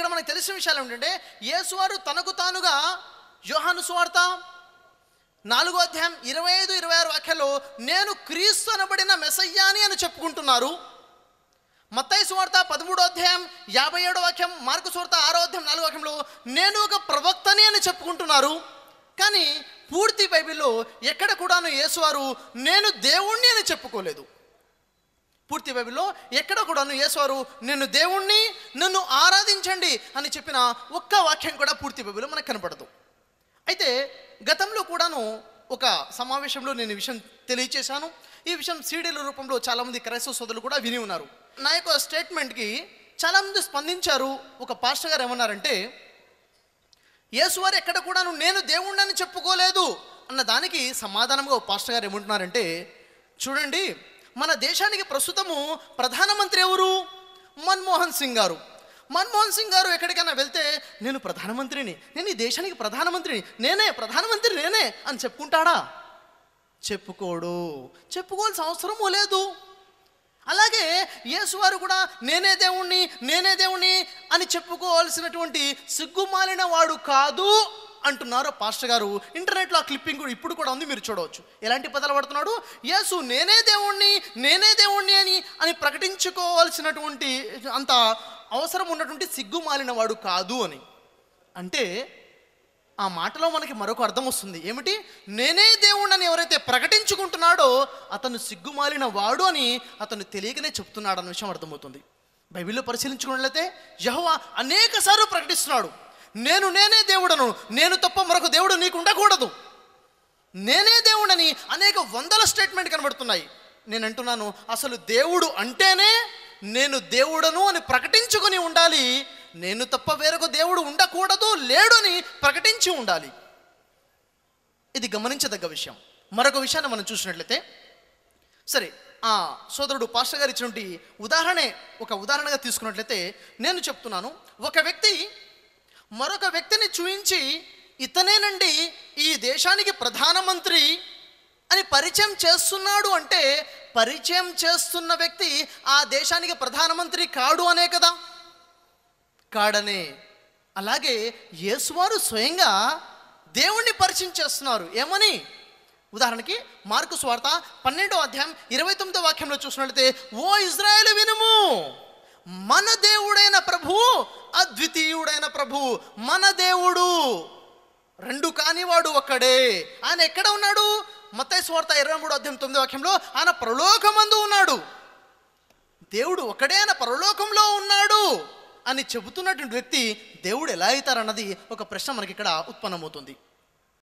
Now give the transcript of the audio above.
ఇక్కడ మనకు తెలిసిన విషయాలు ఏంటంటే యేసువారు తనకు తానుగా యోహాను సువార్త నాలుగో అధ్యాయం ఇరవై ఐదు ఇరవై ఆరు వాక్యాలు నేను క్రీస్తు అనబడిన మెసయ్యాని అని చెప్పుకుంటున్నారు. మత్తయి సువార్త పదమూడో అధ్యాయం యాభై ఏడో వాక్యం మార్కు సువార్త ఆరో అధ్యాయం నాలుగో వాక్యంలో నేను ఒక ప్రవక్తని అని చెప్పుకుంటున్నారు. కానీ పూర్తి బైబిల్లో ఎక్కడ కూడాను యేసువారు నేను దేవుణ్ణి అని చెప్పుకోలేదు. పూర్తి బైబిల్లో ఎక్కడ కూడాను యేసువారు నేను దేవుణ్ణి నన్ను ఆరాధించండి అని చెప్పిన ఒక్క వాక్యం కూడా పూర్తి బైబిల్లో మనకు కనపడదు. అయితే గతంలో కూడాను ఒక సమావేశంలో నేను విషయం తెలియచేశాను. ఈ విషయం సీడీల రూపంలో చాలామంది క్రైస్తవ సోదరులు కూడా విని ఉన్నారు. నా యొక్క స్టేట్మెంట్కి చాలామంది స్పందించారు. ఒక పాస్టర్ గారు ఏమన్నారంటే యేసువారు ఎక్కడ కూడాను నేను దేవుణ్ణని చెప్పుకోలేదు అన్న దానికి సమాధానంగా ఒక పాస్టర్ గారు ఏమంటున్నారంటే చూడండి మన దేశానికి ప్రస్తుతము ప్రధానమంత్రి ఎవరు? మన్మోహన్ సింగ్ గారు. మన్మోహన్ సింగ్ గారు ఎక్కడికైనా వెళ్తే నేను ప్రధానమంత్రిని నేను ఈ దేశానికి ప్రధానమంత్రిని నేనే ప్రధానమంత్రి నేనే అని చెప్పుకుంటాడా? చెప్పుకోడు. చెప్పుకోవాల్సిన అవసరమూ లేదు. అలాగే యేసువారు కూడా నేనే దేవుణ్ణి నేనే దేవుణ్ణి అని చెప్పుకోవాల్సినటువంటి సిగ్గుమాలిన వాడు కాదు. అంటున్నారు పాస్టర్ గారు. ఇంటర్నెట్లో ఆ క్లిప్పింగ్ కూడా ఇప్పుడు కూడా ఉంది మీరు చూడవచ్చు. ఎలాంటి పదాలు పడుతున్నాడు యేసు నేనే దేవుణ్ణి నేనే దేవుణ్ణి అని అని ప్రకటించుకోవాల్సినటువంటి అంత అవసరం ఉన్నటువంటి సిగ్గుమాలిన వాడు కాదు అని. అంటే ఆ మాటలో మనకి మరొక అర్థం వస్తుంది. ఏమిటి? నేనే దేవుణ్ణని ఎవరైతే ప్రకటించుకుంటున్నాడో అతను సిగ్గుమాలిన వాడు అని అతను తెలియకనే చెప్తున్నాడు అన్న విషయం అర్థమవుతుంది. బైబిల్లో పరిశీలించుకున్నట్లయితే యహోవా అనేక సార్లు ప్రకటిస్తున్నాడు. నేను నేనే దేవుడను నేను తప్ప మరొక దేవుడు నీకు ఉండకూడదు. నేనే దేవుడని అనేక వందల స్టేట్మెంట్ కనబడుతున్నాయి. నేను అంటున్నాను అసలు దేవుడు అంటేనే నేను దేవుడను అని ప్రకటించుకొని ఉండాలి. నేను తప్ప వేరొక దేవుడు ఉండకూడదు లేడు అని ప్రకటించి ఉండాలి. ఇది గమనించదగ్గ విషయం. మరొక విషయాన్ని మనం చూసినట్లయితే సరే ఆ సోదరుడు పాస్టర్ గారు ఇచ్చినటువంటి ఉదాహరణే ఒక ఉదాహరణగా తీసుకున్నట్లయితే నేను చెప్తున్నాను ఒక వ్యక్తి మరొక వ్యక్తిని చూయించి ఇతనేనండి ఈ దేశానికి ప్రధానమంత్రి అని పరిచయం చేస్తున్నాడు అంటే పరిచయం చేస్తున్న వ్యక్తి ఆ దేశానికి ప్రధానమంత్రి కాడు అనే కదా? కాడనే. అలాగే యేసువారు స్వయంగా దేవుణ్ణి పరిచయం చేస్తున్నారు. ఏమని? ఉదాహరణకి మార్కు స్వార్త పన్నెండో అధ్యాయం ఇరవై తొమ్మిదో వాక్యంలో చూసినట్లయితే ఓ ఇజ్రాయేల్ మన దేవుడైన ప్రభు అద్వితీయుడైన ప్రభు మన దేవుడు. రెండు కానివాడు ఒక్కడే. ఆయన ఎక్కడ ఉన్నాడు? మత్తయి స్వార్థ ఇరవై మూడు అధ్యాయం తొమ్మిది వాక్యంలో ఆయన ప్రలోకమందు ఉన్నాడు. దేవుడు ఒకడే ఆయన పరలోకంలో ఉన్నాడు అని చెబుతున్నటువంటి వ్యక్తి దేవుడు ఎలా అవుతారన్నది ఒక ప్రశ్న మనకి ఇక్కడ ఉత్పన్నమవుతుంది.